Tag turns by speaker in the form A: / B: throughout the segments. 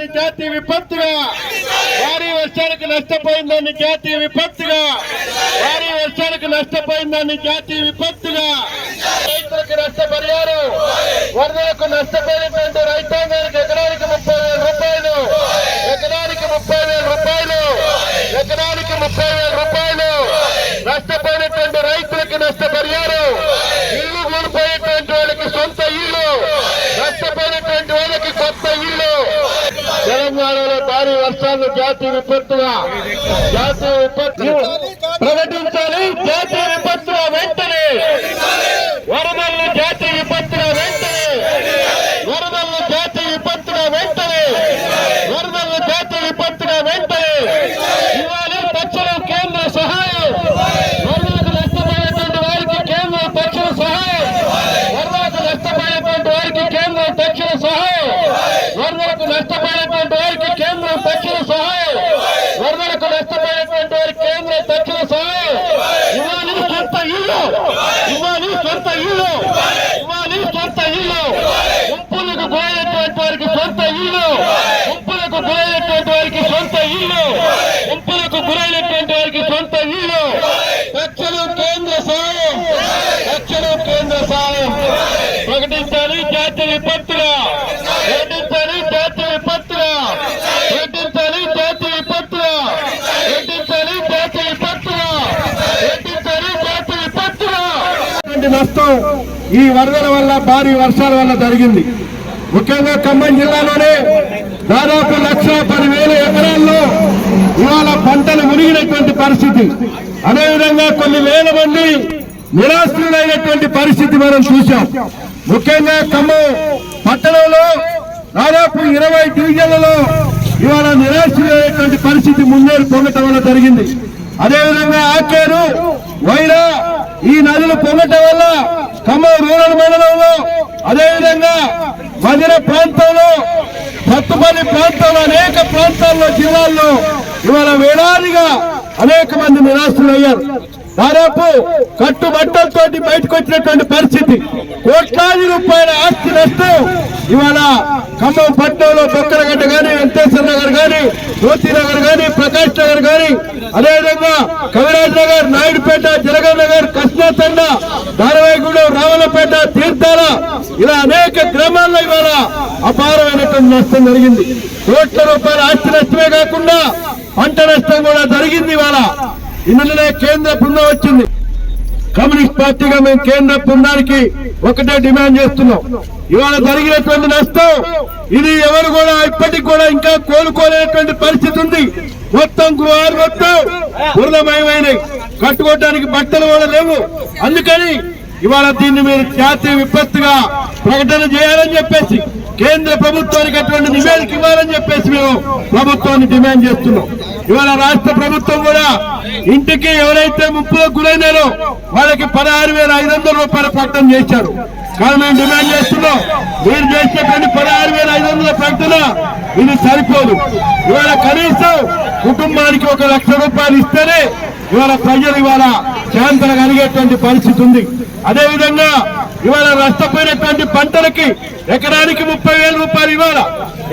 A: నష్టపోయిందని జాతీయ విపత్తుగా. భారీ వర్షాలకు నష్టపోయిందని జాతీయ విపత్తుగా? భారీ వర్షాలకు నష్టపోయిందని జాతీయ విపత్తుగా? రైతులకు నష్టపరిహారం. వరదలకు నష్టపోయినటువంటి రైతాంగం ఎకరానికి ముప్పై వేల రూపాయలు ఎకరానికి ముప్పై వేల రూపాయలు ఎకరానికి ముప్పై వేల రూపాయలు నష్టపోయినటువంటి రైతులకు నష్టపరిహారం ఇల్లు కూలిపోయినటువంటి వాళ్ళకి సొంత ఇల్లు నష్టపోయినటువంటి వాళ్ళకి కొత్త ఇల్లు తెలంగాణలో భారీ వర్షాలు జాతీయ విపత్తుగా జాతీయ విపత్తు ప్రకటించాలి జాతీయ విపత్తుగా వెంటనే వరదలను జాతీయ విపత్తుగా వెంటనే వరదలను జాతీయ విపత్తుగా వెంటనే వరదలను జాతీయ విపత్తుగా వెంటనే ఇవాళ తక్షణం కేంద్ర సహాయం వరదలకు నష్టపోయినటువంటి వారికి కేంద్ర తక్షణ సహాయం వరదలకు నష్టపోయినటువంటి వారికి కేంద్ర తక్షణ సహాయం వరదలకు నష్టపోయినటువంటి వారికి కేంద్ర తక్షణ సహాయం వరదలకు నష్టపోయినటువంటి వారికి కేంద్ర తక్షణ సహాయం ఇవ్వాలి సొంత ఇల్లు ఇవ్వాలి సొంత ఇల్లు ఇవ్వాలి సొంత ఇల్లు గుంపులకు గురైనటువంటి వారికి సొంత ఇల్లు గుంపులకు గురైనటువంటి వారికి సొంత ఇల్లు గుంపులకు గురైనటువంటి వారికి సొంత ఇల్లు తక్షణం కేంద్ర సహాయం తక్షణం కేంద్ర సహాయం ప్రకటించాలి జాతీయ విపత్తుగా ప్రకటించాలి జాతీయ విపత్తుగా ప్రకటించాలి జాతీయ విపత్తుగా ప్రకటించాలి జాతీయ విపత్తుగా ప్రకటించాలి జాతీయ విపత్తుగా నష్టం ఈ వరదల వల్ల భారీ వర్షాల వల్ల జరిగింది. ముఖ్యంగా ఖమ్మం జిల్లాలోనే దాదాపు లక్ష పదివేల ఎకరాల్లో ఇవాళ పంటలు మునిగినటువంటి పరిస్థితి. అదేవిధంగా కొన్ని వేల మంది నిరాశ్రులైనటువంటి పరిస్థితి మనం చూశాం. ముఖ్యంగా ఖమ్మం పట్టణంలో దాదాపు ఇరవై డివిజన్లలో ఇవాళ నిరాశ్రులైనటువంటి పరిస్థితి ముందేరు పొందటం వల్ల జరిగింది. అదేవిధంగా ఆకేరు వైరా ఈ నదులు పొంగటం వల్ల ఖమ్మం రూరల్ మండలంలో అదేవిధంగా మదిర ప్రాంతంలో సత్తుపల్లి ప్రాంతంలో అనేక ప్రాంతాల్లో జిల్లాల్లో ఇవాళ వేలాదిగా అనేక మంది నిరాశలయ్యారు దాదాపు కట్టుబట్టలతోటి బయటకు వచ్చినటువంటి పరిస్థితి. కోట్లాది రూపాయల ఆస్తి నష్టం. ఇవాళ ఖమ్మం పట్టణంలో బొక్కలగడ్డ గాని వెంకటేశ్వర నగర్ గాని జ్యోతి నగర్ గాని ప్రకాష్ నగర్ గాని అదేవిధంగా కవిరాజ్ నగర్ నాయుడుపేట జనగర్ నగర్ కృష్ణాతండ ధారవాయిగూడెం రావలపేట తీర్థాల ఇలా అనేక గ్రామాల్లో ఇవాళ అపారమైనటువంటి నష్టం జరిగింది. కోట్ల రూపాయల ఆస్తి నష్టమే కాకుండా పంట నష్టం కూడా జరిగింది ఇవాళ. ఇందులోనే కేంద్ర బృందం వచ్చింది. కమ్యూనిస్ట్ పార్టీగా మేము కేంద్ర బృందానికి ఒకటే డిమాండ్ చేస్తున్నాం. ఇవాళ జరిగినటువంటి నష్టం ఇది ఎవరు కూడా ఇప్పటికి కూడా ఇంకా కోలుకోలేనటువంటి పరిస్థితి ఉంది. మొత్తం గృహాలు మొత్తం బురదమయమైనవి కట్టుకోవడానికి బట్టలు కూడా లేవు. అందుకని ఇవాళ దీన్ని మీరు జాతీయ విపత్తుగా ప్రకటన చేయాలని చెప్పేసి కేంద్ర ప్రభుత్వానికి అటువంటి నివేదిక ఇవ్వాలని చెప్పేసి మేము ప్రభుత్వాన్ని డిమాండ్ చేస్తున్నాం. ఇవాళ రాష్ట్ర ప్రభుత్వం కూడా ఇంటికి ఎవరైతే ముప్పులకు గురైనారో వాళ్ళకి పదహారు వేల ఐదు వందల రూపాయల ప్రకటన చేశారు. కానీ మేము డిమాండ్ చేస్తున్నాం. మీరు చేసేటువంటి పదహారు వేల ఐదు వందల ప్రకటన ఇది సరిపోదు. ఇవాళ కనీసం కుటుంబానికి ఒక లక్ష రూపాయలు ఇస్తేనే ఇవాళ ప్రజలు ఇవాళ శాంతన కలిగేటువంటి పరిస్థితి ఉంది. అదేవిధంగా ఇవాళ నష్టపోయినటువంటి పంటలకి ఎకరానికి ముప్పై వేల రూపాయలు ఇవాళ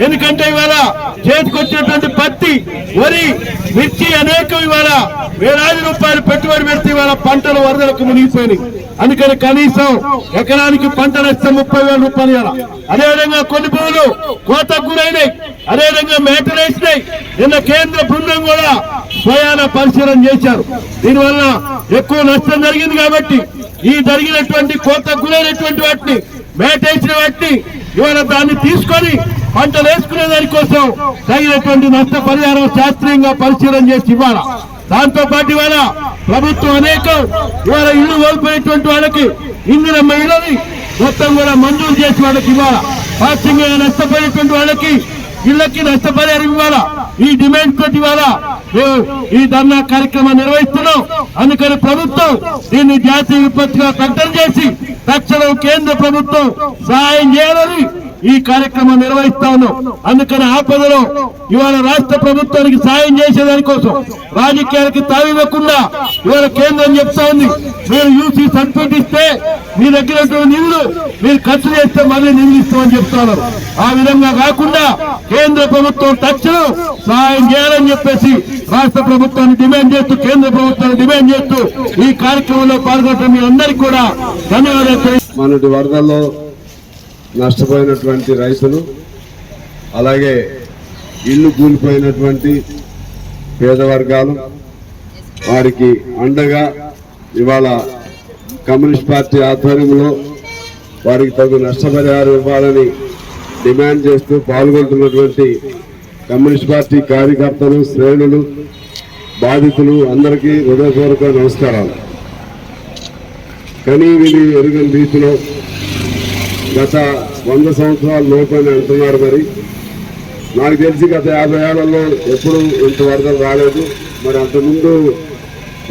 A: ఎందుకంటే ఇవాళ చేతికొచ్చినటువంటి పత్తి వరి మిర్చి అనేకం ఇవాళ వేలాది రూపాయలు పెట్టుబడి పెడితే ఇవాళ పంటలు వరదలకు మునిగిపోయినాయి. అందుకని కనీసం ఎకరానికి పంట నష్టం ముప్పై వేల రూపాయలు ఇవ్వాలి. అదేవిధంగా కొన్ని భూములు కోతకు గురైనాయి. అదేవిధంగా మేటలు వేసినాయి. నిన్న కేంద్ర బృందం కూడా స్వయాన పరిశీలన చేశారు. దీనివల్ల ఎక్కువ నష్టం జరిగింది కాబట్టి ఈ జరిగినటువంటి కోతకు గురైనటువంటి వాటిని మేటేసిన వ్యక్తి ఇవాళ దాన్ని తీసుకొని పంటలు వేసుకునే దానికోసం తగినటువంటి నష్టపరిహారం శాస్త్రీయంగా పరిశీలన చేసి ఇవ్వాలి? దాంతో పాటు ఇవాళ ప్రభుత్వం అనేక ఇవాళ ఇల్లు కోల్పోయినటువంటి వాళ్ళకి ఇందిన మహిళని మొత్తం కూడా మంజూరు చేసి వాళ్ళకి ఇవ్వాల? పాక్షికంగా నష్టపోయినటువంటి వాళ్ళకి ఇళ్ళకి నష్టపరిహారం ఇవ్వాలా? ఈ డిమాండ్ తోటి ఇవ్వాలా ఈ ధర్నా కార్యక్రమం నిర్వహిస్తున్నాం. అందుకని ప్రభుత్వం దీన్ని జాతీయ విపత్తుగా ప్రకటన చేసి తక్షణం కేంద్ర ప్రభుత్వం సహాయం చేయాలని ఈ కార్యక్రమం నిర్వహిస్తా ఉన్నాం అందుకని ఆపదలో ఇవాళ రాష్ట్ర ప్రభుత్వానికి సాయం చేసేదానికోసం రాజకీయాలకి తావివ్వకుండా ఇవాళ కేంద్రం చెప్తా ఉంది. మీరు యూసీ సర్టిఫికేట్ ఇస్తే మీ దగ్గర నిధులు మీరు ఖర్చు చేస్తే మళ్ళీ నిధులు ఇస్తామని చెప్తున్నారు ఆ విధంగా కాకుండా కేంద్ర ప్రభుత్వం తక్షణం సాయం చేయాలని చెప్పేసి రాష్ట్ర ప్రభుత్వాన్ని డిమాండ్ చేస్తూ కేంద్ర ప్రభుత్వాన్ని డిమాండ్ చేస్తూ ఈ కార్యక్రమంలో పాల్గొంటున్న మీ అందరికీ కూడా ధన్యవాదాలు తెలియ-
B: మనటి వరదల్లో నష్టపోయినటువంటి రైతులు అలాగే ఇల్లు కూలిపోయినటువంటి పేద వర్గాలు వారికి అండగా ఇవాళ కమ్యూనిస్ట్ పార్టీ ఆధ్వర్యంలో వారికి తగు నష్టపరిహారం ఇవ్వాలని డిమాండ్ చేస్తూ పాల్గొంటున్నటువంటి కమ్యూనిస్ట్ పార్టీ కార్యకర్తలు శ్రేణులు బాధితులు అందరికీ హృదయపూర్వక నమస్కారాలు. కనీ విని ఎరుగని రీతిలో గత వంద సంవత్సరాల లోపని అంటున్నారు మరి. నాకు తెలిసి గత యాభై ఏళ్ళలో ఎప్పుడు ఇంత వరదలు రాలేదు. మరి అంతకుముందు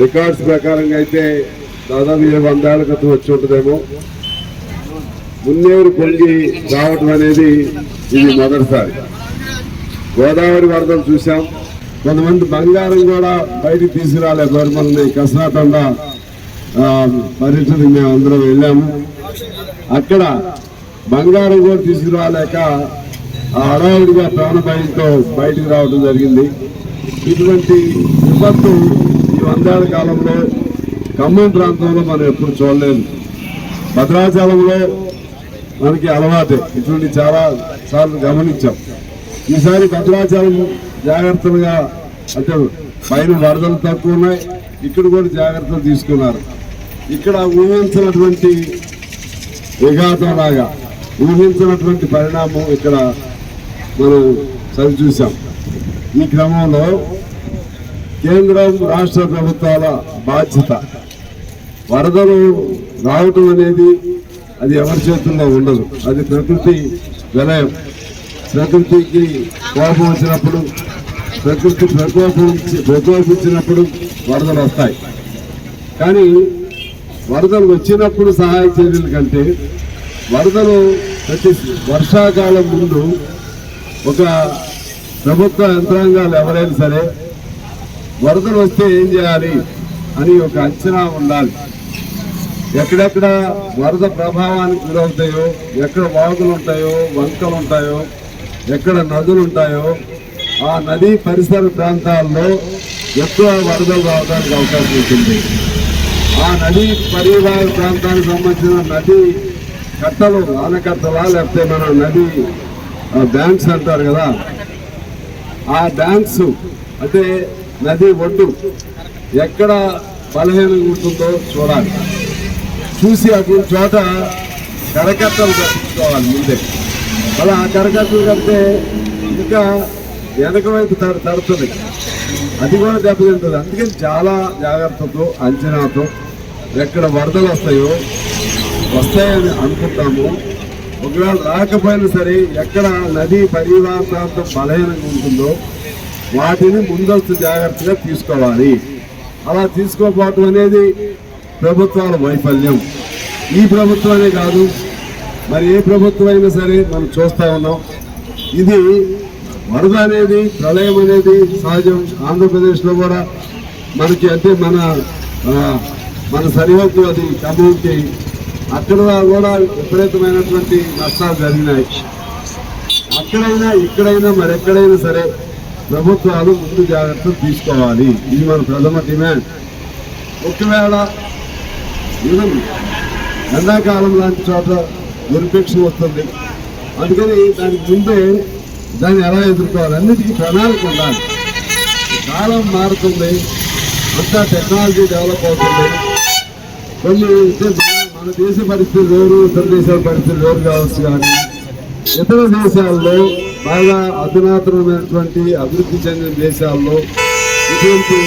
B: రికార్డ్స్ ప్రకారంగా అయితే దాదాపు ఏ వందేళ్ళ క్రితం వచ్చి ఉంటుందేమో. మున్నేరు పొంగి రావటం అనేది ఇది మొదటిసారి. గోదావరి వరదలు చూసాం కొంతమంది బంగారం కూడా బయటికి తీసుకురాలే గవర్నమెంట్ని కసరాతండ పర్యటనకి మేము అందరం వెళ్ళాము. అక్కడ బంగారం కూడా తీసుకురాలేక ఆ హడావుడిగా ప్రాణభయంతో బయటికి రావడం జరిగింది. ఇటువంటి విపత్తు ఈ వందేళ్ళ కాలంలో ఖమ్మం ప్రాంతంలో మనం ఎప్పుడు చూడలేదు. భద్రాచలంలో మనకి అలవాటే. ఇటువంటి చాలా సార్లు గమనించాం. ఈసారి భద్రాచలం జాగ్రత్తలుగా అంటే పైన వరదలు తక్కువ ఉన్నాయి. ఇక్కడ కూడా జాగ్రత్తలు తీసుకున్నారు. ఇక్కడ ఊహించినటువంటి విఘాతం లాగా ఊహించినటువంటి పరిణామం ఇక్కడ మనం చవి ఈ క్రమంలో కేంద్రం రాష్ట్ర ప్రభుత్వాల బాధ్యత. వరదలు రావటం అనేది అది ఎవరి చేతుల్లో ఉండదు. అది ప్రకృతి విలయం. ప్రకృతికి కోపం వచ్చినప్పుడు ప్రకృతి ప్రకోపం ప్రకోపించినప్పుడు వరదలు వస్తాయి. కానీ వరదలు వచ్చినప్పుడు సహాయ చర్యల కంటే వరదలు ప్రతి వర్షాకాలం ముందు ఒక ప్రభుత్వ యంత్రాంగాలు ఎవరైనా సరే వరదలు వస్తే ఏం చేయాలి అని ఒక అంచనా ఉండాలి. ఎక్కడెక్కడ వరద ప్రభావానికి గురవుతాయో ఎక్కడ వాగులు ఉంటాయో వంకలు ఉంటాయో ఎక్కడ నదులు ఉంటాయో ఆ నదీ పరిసర ప్రాంతాల్లో ఎక్కువ వరదలు రావడానికి అవకాశం ఉంటుంది. ఆ నదీ పరివాహ ప్రాంతానికి సంబంధించిన నది కట్టలు ఆనకట్టలా లేకపోతే మన నది ఆ, అంటారు కదా? ఆ డ్యాన్స్ అంటే నది ఒడ్డు ఎక్కడ బలహీనంగా ఉంటుందో చూడాలి. చూసి అటువంటి చోట కరకట్టలు కట్టించుకోవాలి ముందే. అలా ఆ కరకట్టలు కడితే ఇంకా వెనక వైపు తడు తడుతుంది. అది కూడా దెబ్బతింటుంది. అందుకని చాలా జాగ్రత్తతో అంచనాతో ఎక్కడ వరదలు వస్తాయో వస్తాయని అనుకుంటాము. ఒకవేళ రాకపోయినా సరే ఎక్కడ నదీ పరివాహ ప్రాంతం బలహీనంగా ఉంటుందో వాటిని ముందస్తు జాగ్రత్తగా తీసుకోవాలి. అలా తీసుకోపోవటం అనేది ప్రభుత్వాల వైఫల్యం. ఈ ప్రభుత్వమే కాదు మరి ఏ ప్రభుత్వం అయినా సరే మనం చూస్తా ఉన్నాం. ఇది వరద అనేది ప్రళయం అనేది సహజం. ఆంధ్రప్రదేశ్లో కూడా మనకి అంటే మన మన సరిహద్దు అది కమ్యూనిటీ అక్కడ కూడా విపరీతమైనటువంటి నష్టాలు జరిగినాయి. అక్కడైనా ఇక్కడైనా మరి ఎక్కడైనా సరే ప్రభుత్వాలు ముందు జాగ్రత్తలు తీసుకోవాలి. ఇది మన ప్రథమ డిమాండ్. ఒకవేళ ఈవెన్ ఎండాకాలం లాంటి చోట దుర్భిక్షం వస్తుంది. అందుకని దానికి ముందే దాన్ని ఎలా ఎదుర్కోవాలి? అన్నిటికీ ప్రణాళిక ఉండాలి. కాలం మారుతుంది. అంతా టెక్నాలజీ డెవలప్ అవుతుంది. కొన్ని మన- దేశ పరిస్థితులు వేరు ఇతర దేశాల పరిస్థితులు వేరు కావచ్చు కానీ ఇతర దేశాల్లో బాగా అధునాతనమైనటువంటి అభివృద్ధి చెందిన దేశాల్లో ఇటువంటి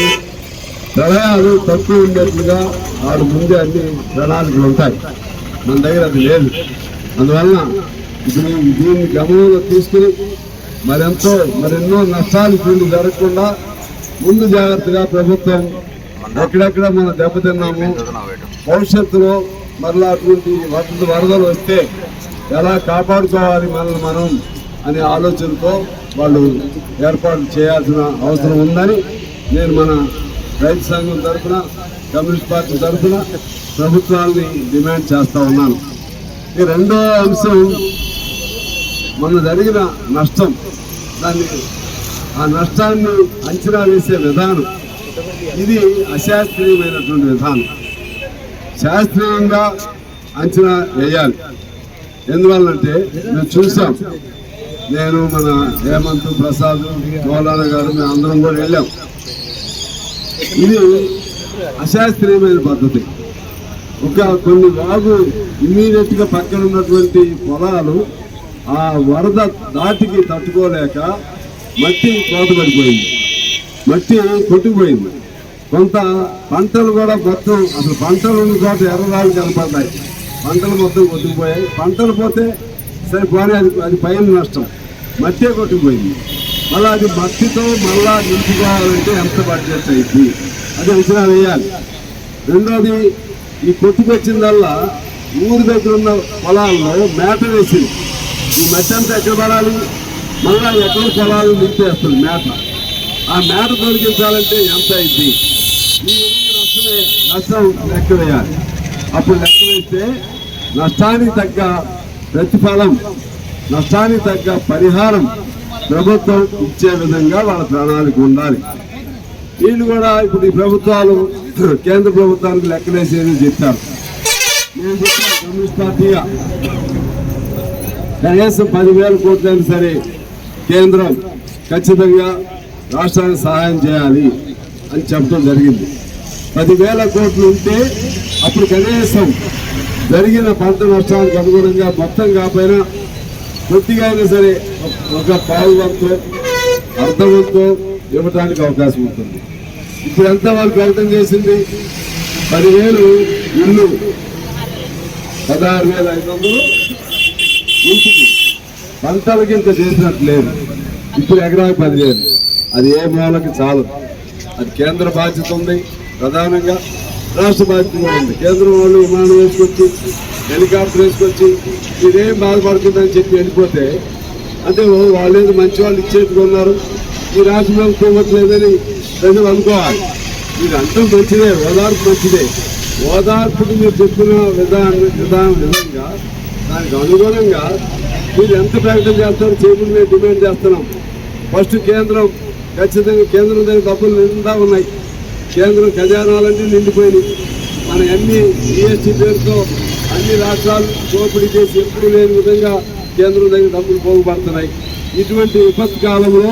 B: సలహాలు తక్కువ ఉండేట్లుగా వాడు ముందే అన్ని ప్రణాళికలు ఉంటాయి. మన దగ్గర అది లేదు. అందువలన ఇప్పుడు దీన్ని గమనంలో తీసుకుని మరెంతో మరెన్నో నష్టాలు దీన్ని జరగకుండా ముందు జాగ్రత్తగా ప్రభుత్వం ఎక్కడెక్కడ మనం దెబ్బతిన్నాము భవిష్యత్తులో మరలా అటువంటి వరదలు వస్తే ఎలా కాపాడుకోవాలి మనల్ని మనం అనే ఆలోచనతో వాళ్ళు ఏర్పాటు చేయాల్సిన అవసరం ఉందని నేను మన రైతు సంఘం తరఫున కమ్యూనిస్ట్ పార్టీ తరఫున ప్రభుత్వాన్ని డిమాండ్ చేస్తూ ఉన్నాను. ఈ రెండో అంశం మన జరిగిన నష్టం. దాన్ని ఆ నష్టాన్ని అంచనా వేసే విధానం. ఇది అశాస్త్రీయమైనటువంటి విధానం. శాస్త్రీయంగా అంచనా వేయాలి. ఎందువల్లంటే మేము చూసాం నేను మన హేమంత్ ప్రసాద్ మౌలానా గారు మేము అందరం కూడా వెళ్ళాం. ఇది అశాస్త్రీయమైన పద్ధతి. ఒక కొన్ని వాగు ఇమీడియట్గా పక్కన ఉన్నటువంటి పొలాలు ఆ వరద దాటికి తట్టుకోలేక మట్టి కోతపడిపోయింది. మట్టి కొట్టుకుపోయింది. కొంత పంటలు కూడా మొత్తం అసలు పంటలు ఉన్న చోట ఎర్రరాలు కనపడ్డాయి పంటలు మొత్తం కొట్టుకుపోయాయి. పంటలు పోతే సరే పోనీ అది అది పైన నష్టం. మట్టే కొట్టుకుపోయింది. మళ్ళీ అది మట్టితో మళ్ళా నింపుకోవాలంటే ఎంత బడ్జెట్ అయింది? అది అంచనా వేయాలి. రెండోది ఈ కొట్టుకొచ్చిందల్లా ఊరి దగ్గర ఉన్న పొలాల్లో మేట వేసింది ఈ మట్టి అంతా ఎక్కడ పడాలి? మళ్ళా ఎక్కడ పొలాలు నింపేస్తుంది మేట ఆ మేట తొలగించాలంటే ఎంత అయింది? నష్టం లెక్క వేయాలి అప్పుడు లెక్క వేస్తే నష్టానికి తగ్గ ప్రతిఫలం నష్టానికి తగ్గ పరిహారం ప్రభుత్వం ఇచ్చే విధంగా వాళ్ళ ప్రణాళిక ఉండాలి. వీళ్ళు కూడా ఇప్పుడు ఈ ప్రభుత్వాలు కేంద్ర ప్రభుత్వానికి లెక్కలేసేది చెప్పారు. నేను చెప్పాను కమ్యూనిస్ట్ పార్టీగా కనీసం పదివేల కోట్లైనా సరే కేంద్రం ఖచ్చితంగా రాష్ట్రానికి సహాయం చేయాలి అని చెప్పడం జరిగింది. పదివేల కోట్లు ఉంటే అప్పుడు కనీసం జరిగిన పంట నష్టానికి అనుగుణంగా మొత్తం కాకపోయినా కొద్దిగా అయినా సరే ఒక పావు వంతో ఇవ్వటానికి ఇవ్వడానికి అవకాశం ఉంటుంది. ఇప్పుడు ఎంత వాళ్ళు అర్థం చేసింది? పదివేలు ఇల్లు. పదహారు వేల ఐదు వందలు. ఇంటికి పంటలకి ఇంత చేసినట్టు లేదు. ఇప్పుడు ఎకరాకి పదివేలు. అది ఏ మూలకి చాలు అది కేంద్ర బాధ్యత ఉంది. ప్రధానంగా రాష్ట్ర బాధ్యతగా ఉంది కేంద్రం వాళ్ళు విమానం వేసుకొచ్చి హెలికాప్టర్ వేసుకొచ్చి మీరేం బాధపడుతుందని చెప్పి వెళ్ళిపోతే అంటే ఓ వాళ్ళేది మంచి వాళ్ళు ఇచ్చేది ఉన్నారు. ఈ రాష్ట్ర ప్రభుత్వం ఇవ్వట్లేదని ప్రజలు అనుకోవాలి. మీరు అంతం మంచిదే ఓదార్పు మంచిదే. ఓదార్పుకి మీరు చెప్పిన విధానం విధానం విధంగా దానికి అనుగుణంగా మీరు ఎంత ప్రకటన చేస్తారో చేయకుండా మేము డిమాండ్ చేస్తున్నాం. ఫస్ట్ కేంద్రం ఖచ్చితంగా కేంద్రం దగ్గర డబ్బులు నిండా ఉన్నాయి. కేంద్రం ఖజానాలన్నీ నిండిపోయినాయి. మన అన్ని జిఎస్టీ పేరుతో అన్ని రాష్ట్రాలు దోపిడీ చేసి ఎప్పుడు లేని విధంగా కేంద్రం దగ్గర డబ్బులు పోగుపడుతున్నాయి. ఇటువంటి విపత్తు కాలంలో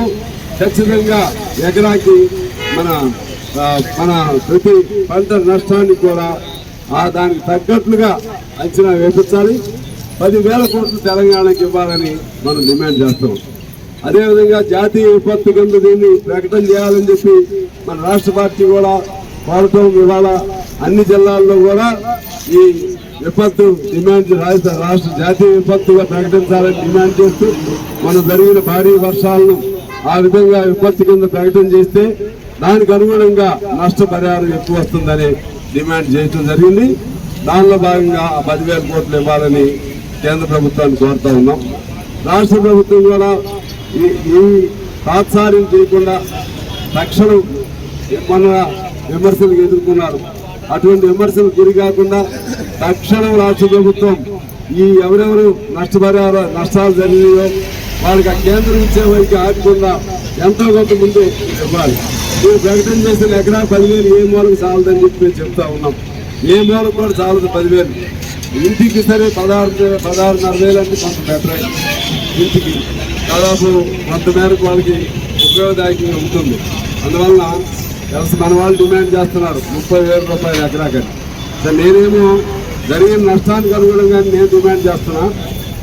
B: ఖచ్చితంగా ఎకరాకి మన మన ప్రతి పంట నష్టానికి కూడా ఆ దానికి తగ్గట్లుగా అంచనా వేపించాలి. పదివేల కోట్లు తెలంగాణకి ఇవ్వాలని మనం డిమాండ్ చేస్తాం అదేవిధంగా జాతీయ విపత్తు కింద దీన్ని ప్రకటన చేయాలని చెప్పి మన రాష్ట్ర పార్టీ కూడా కోరటం ఇవాళ అన్ని జిల్లాల్లో కూడా ఈ విపత్తు డిమాండ్ రాష్ట్ర రాష్ట్ర జాతీయ విపత్తుగా ప్రకటించాలని డిమాండ్ చేస్తూ మనం జరిగిన భారీ వర్షాలను ఆ విధంగా విపత్తు కింద ప్రకటన చేస్తే దానికి అనుగుణంగా నష్టపరిహారం ఎక్కువ వస్తుందని డిమాండ్ చేయడం జరిగింది. దానిలో భాగంగా ఆ పదివేల కోట్లు ఇవ్వాలని కేంద్ర ప్రభుత్వాన్ని కోరుతా ఉన్నాం. రాష్ట్ర ప్రభుత్వం కూడా ఈ ఈ తాత్సార్యం చేయకుండా తక్షణం మన విమర్శలు ఎదుర్కొన్నారు. అటువంటి విమర్శలు గురి కాకుండా తక్షణం రాష్ట్ర ప్రభుత్వం ఈ ఎవరెవరు నష్టపరిహార నష్టాలు జరిగినాయో వాళ్ళకి ఆ కేంద్రం ఇచ్చే వైపు ఆగకుండా ఎంతో కొంత ముందు ఇవ్వాలి మీరు ప్రకటన చేసిన ఎకరా పదివేలు ఏ మూలకు చాలదని చెప్పి మేము చెప్తా ఉన్నాం. ఏ మూలకు కూడా చాలదు పదివేలు. ఇంటికి సరే పదహారు వే- పదహారున్నర వేలు అంటే కొంత బెటర్. ఇంటికి దాదాపు కొంత మేరకు వాళ్ళకి ఉపయోగదాయకంగా ఉంటుంది. అందువలన కలిసి మన వాళ్ళు డిమాండ్ చేస్తున్నారు ముప్పై వేల రూపాయలు ఎకరాకని సరే నేనేమో జరిగిన నష్టానికి అనుగుణంగా నేను డిమాండ్ చేస్తున్నా.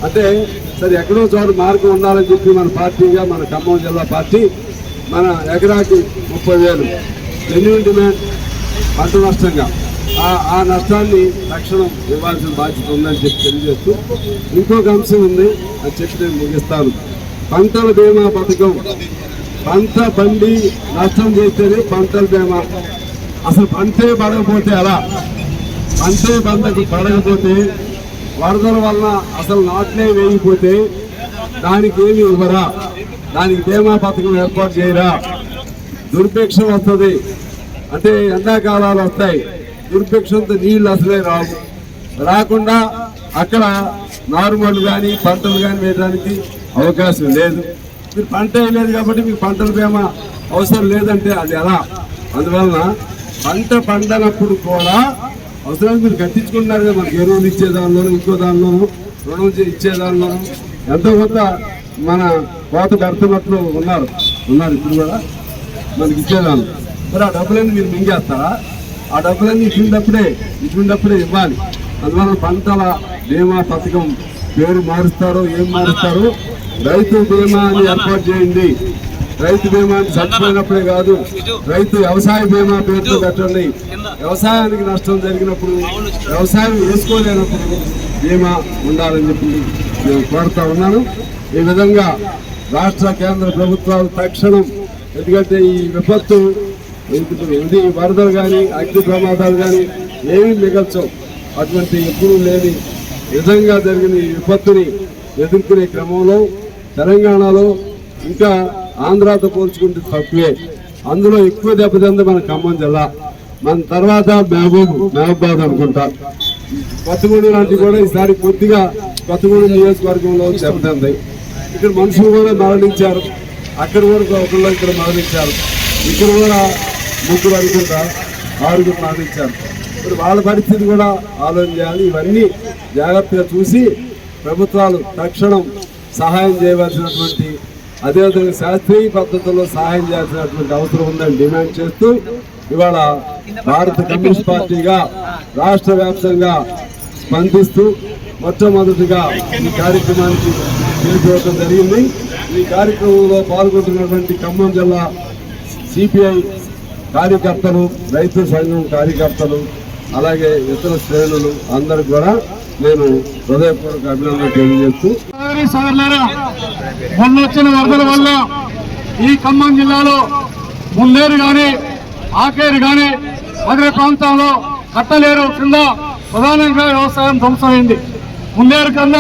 B: అంటే సరే ఎక్కడో చోట మార్గం ఉండాలని చెప్పి మన పార్టీగా మన ఖమ్మం జిల్లా పార్టీ మన ఎకరాకి ముప్పై వేలు. జెన్యున్ డిమాండ్ పంట నష్టంగా. ఆ నష్టాన్ని తక్షణం ఇవ్వాల్సిన బాధ్యత ఉందని చెప్పి తెలియజేస్తూ ఇంకొక అంశం ఉంది అని చెప్పి నేను ముగిస్తాను. పంటల బీమా పథకం. పంట బండి నష్టం చేస్తేనే పంటల బీమా. అసలు పంటే పడకపోతే అలా పంటే పంటకు పడకపోతే వరదల వలన అసలు నాట్లే వేయకపోతే దానికి ఏమి ఇవ్వరా? దానికి బీమా పథకం ఏర్పాటు చేయరా? దుర్భిక్షం వస్తుంది. అంటే ఎండాకాలాలు వస్తాయి. దుర్భిక్షంతో నీళ్ళు అసలే రావు. రాకుండా అక్కడ నారుమళ్ళు కానీ పంటలు కానీ వేయడానికి అవకాశం లేదు. మీరు పంట వేయలేదు కాబట్టి మీకు పంటల బీమా అవసరం లేదంటే అది ఎలా? అందువలన పంట పండనప్పుడు కూడా అవసరం మీరు కట్టించుకుంటున్నారు కదా మనకి ఎరువులు ఇచ్చే దానిలోను ఇంకో దానిలోను రుణం ఇచ్చే దానిలోను. ఎంతో కొంత మన కోత కడుతున్నట్లు ఉన్నారు. ఉన్నారు ఇప్పుడు కూడా మనకి ఇచ్చేదాన్ని మరి ఆ డబ్బులన్నీ మీరు మింగేస్తారా? ఆ డబ్బులన్నీ ఇచ్చినప్పుడే ఇచ్చినప్పుడే ఇవ్వాలి. అందువల్ల పంటల బీమా పథకం పేరు మారుస్తారో ఏం మారుస్తారో రైతు బీమా అని ఏర్పాటు చేయండి. రైతు బీమా అని చచ్చిపోయినప్పుడే కాదు రైతు వ్యవసాయ బీమా పేరుతో పెట్టండి వ్యవసాయానికి నష్టం జరిగినప్పుడు వ్యవసాయం వేసుకోలేనప్పుడు బీమా ఉండాలని చెప్పి నేను కోరుతా ఉన్నాను. ఈ విధంగా రాష్ట్ర కేంద్ర ప్రభుత్వాలు తక్షణం ఎందుకంటే ఈ విపత్తు ఇది- వరదలు కానీ అగ్ని ప్రమాదాలు కానీ ఏమీ మిగల్చవు. అటువంటి ఎప్పుడూ లేని విధంగా జరిగిన ఈ విపత్తుని ఎదుర్కొనే క్రమంలో తెలంగాణలో ఇంకా ఆంధ్రాతో పోల్చుకుంటే తక్కువే. అందులో ఎక్కువ దెబ్బతింది మన ఖమ్మం జిల్లా. మన తర్వాత మహబూబ్ మహబాద్ అనుకుంటా. కొత్తగూడెం లాంటివి కూడా ఈసారి కొద్దిగా కొత్తగూడెం నియోజకవర్గంలో దెబ్బతింది ఇక్కడ మనుషులు కూడా మరణించారు. అక్కడ కూడా ఒకళ్ళు ఇక్కడ మరణించారు. ఇక్కడ కూడా ముగ్గురు అనుకుంటా ఆరుగురు మానించారు ఇప్పుడు వాళ్ళ పరిస్థితి కూడా ఆలోచన చేయాలి. ఇవన్నీ జాగ్రత్తగా చూసి ప్రభుత్వాలు తక్షణం సహాయం చేయవలసినటువంటి అదేవిధంగా శాస్త్రీయ పద్ధతుల్లో సహాయం చేయాల్సినటువంటి అవసరం ఉందని డిమాండ్ చేస్తూ ఇవాళ భారత కమ్యూనిస్ట్ పార్టీగా రాష్ట్ర వ్యాప్తంగా స్పందిస్తూ మొట్టమొదటిగా ఈ కార్యక్రమానికి పిలుపుకోవడం జరిగింది. ఈ కార్యక్రమంలో పాల్గొంటున్నటువంటి ఖమ్మం జిల్లా సిపిఐ కార్యకర్తలు రైతు సంఘం కార్యకర్తలు అలాగే ఇతర శ్రేణులు అందరు కూడా నేను హృదయపూర్వక అభినందనలు తెలియజేస్తూ
C: మొన్న వచ్చిన వరదల వల్ల ఈ ఖమ్మం జిల్లాలో ముల్లేరు గాని ఆకేరు గాని అదే ప్రాంతంలో కట్టలేరు కింద ప్రధానంగా వ్యవసాయం ధ్వంసమైంది. ముల్లేరు కింద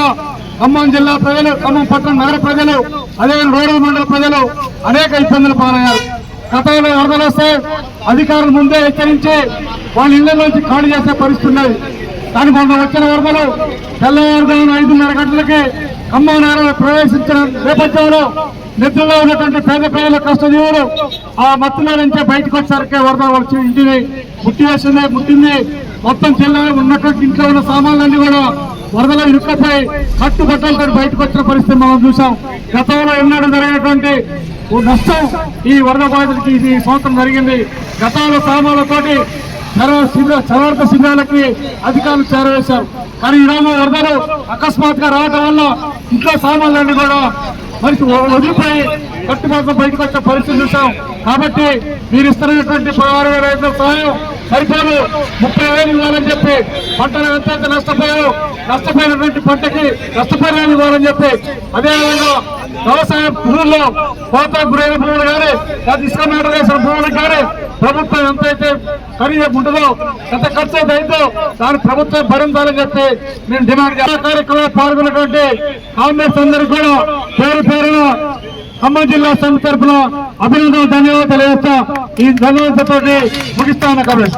C: ఖమ్మం జిల్లా ప్రజలు ఖమ్మం పట్టణ నగర ప్రజలు అదే రోడ్డు మండల ప్రజలు అనేక ఇబ్బందులు పాలయ్యారు. గతంలో వరదలు వస్తే అధికారులు ముందే హెచ్చరించి వాళ్ళ ఇళ్ళ నుంచి ఖాళీ చేసే పరిస్థితి ఉన్నది. కానీ మొన్న వచ్చిన వరదలు తెల్లవారుజామున ఐదున్నర గంటలకి ఖమ్మం నగరంలో ప్రవేశించిన నేపథ్యంలో నిద్రలో ఉన్నటువంటి పేద ప్రజల కష్టజీవులు ఆ మత్తులో నుంచే బయటకు వచ్చేసరికి వరద వచ్చి ఇంటిని ముట్టి వేసింది ముట్టింది. మొత్తం జిల్లా ఉన్నటువంటి ఇంట్లో ఉన్న సామాన్లన్నీ కూడా వరదలో ఇరుక్కపోయి కట్టుబట్టలతో బయటకు వచ్చిన పరిస్థితి మనం చూసాం గతంలో ఎన్నడూ జరిగినటువంటి నష్టం. ఈ వరద బాధితులకి ఇది సంవత్సరం జరిగింది. గతంలో సామాన్లతోటి చరవ శిబిర శిబిరాలకి అధికారులు చేరవేశారు. కానీ ఈ వరదలు అకస్మాత్తుగా రావడం వల్ల ఇంట్లో సామాన్లన్నీ కూడా మనిషి వదిలిపోయి కట్టు మాత్రం బయటకు వచ్చే పరిస్థితి చూసాం కాబట్టి మీరు ఇస్తున్నటువంటి పదహారు వేల ఐదు సహాయం సరిపోదు. ముప్పై వేలు ఇవ్వాలని చెప్పి పంటలు ఎంత నష్టపోయారు నష్టపోయినటువంటి పంటకి నష్టపరిహారం ఇవ్వాలని చెప్పి అదేవిధంగా వ్యవసాయ భూముల్లో కోత గురైన భూములు కానీ లేదా ఇసుక మేట వేసిన భూములు కానీ ప్రభుత్వం ఎంతైతే ఖరీదు ఉంటుందో ఎంత ఖర్చు అయితే అయిందో దాన్ని ప్రభుత్వం భరించాలని చెప్పి నేను డిమాండ్ చేస్తాను కార్యక్రమంలో పాల్గొన్నటువంటి కాంగ్రెస్ అందరికీ కూడా పేరు పేరున ఖమ్మం జిల్లా సంస్థ తరఫున అభినందనలు ధన్యవాదాలు తెలియజేస్తా. ఈ ధన్యవాదాలతో ముగిస్తాను
D: కాంగ్రెస్